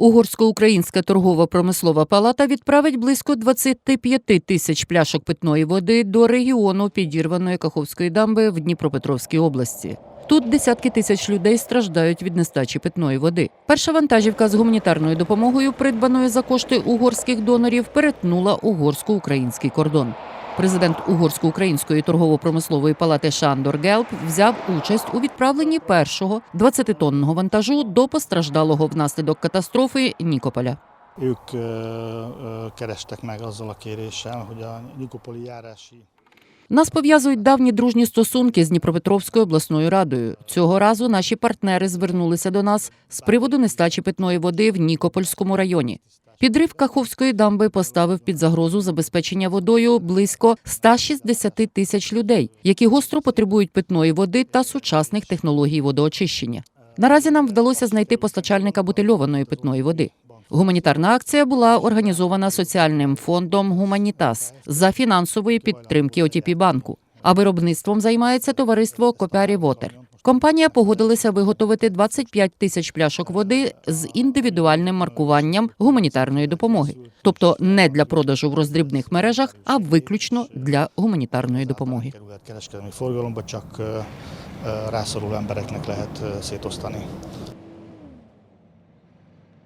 Угорсько-українська торгово-промислова палата відправить близько 25 тисяч пляшок питної води до регіону підірваної Каховської дамби в Дніпропетровській області. Тут десятки тисяч людей страждають від нестачі питної води. Перша вантажівка з гуманітарною допомогою, придбаною за кошти угорських донорів, перетнула угорсько-український кордон. Президент Угорсько-української торгово-промислової палати Шандор Гелп взяв участь у відправленні першого 20-тонного вантажу до постраждалого внаслідок катастрофи Нікополя. Ők ö, ö, kerestek meg azzal a kéréssel, hogy a Nikopoli járási Нас пов'язують давні дружні стосунки з Дніпропетровською обласною радою. Цього разу наші партнери звернулися до нас з приводу нестачі питної води в Нікопольському районі. Підрив Каховської дамби поставив під загрозу забезпечення водою близько 160 тисяч людей, які гостро потребують питної води та сучасних технологій водоочищення. Наразі нам вдалося знайти постачальника бутильованої питної води. Гуманітарна акція була організована соціальним фондом Гуманітас за фінансової підтримки ОТП банку. А виробництвом займається товариство Копярі Вотер. Компанія погодилася виготовити 25 тисяч пляшок води з індивідуальним маркуванням гуманітарної допомоги, тобто не для продажу в роздрібних мережах, а виключно для гуманітарної допомоги.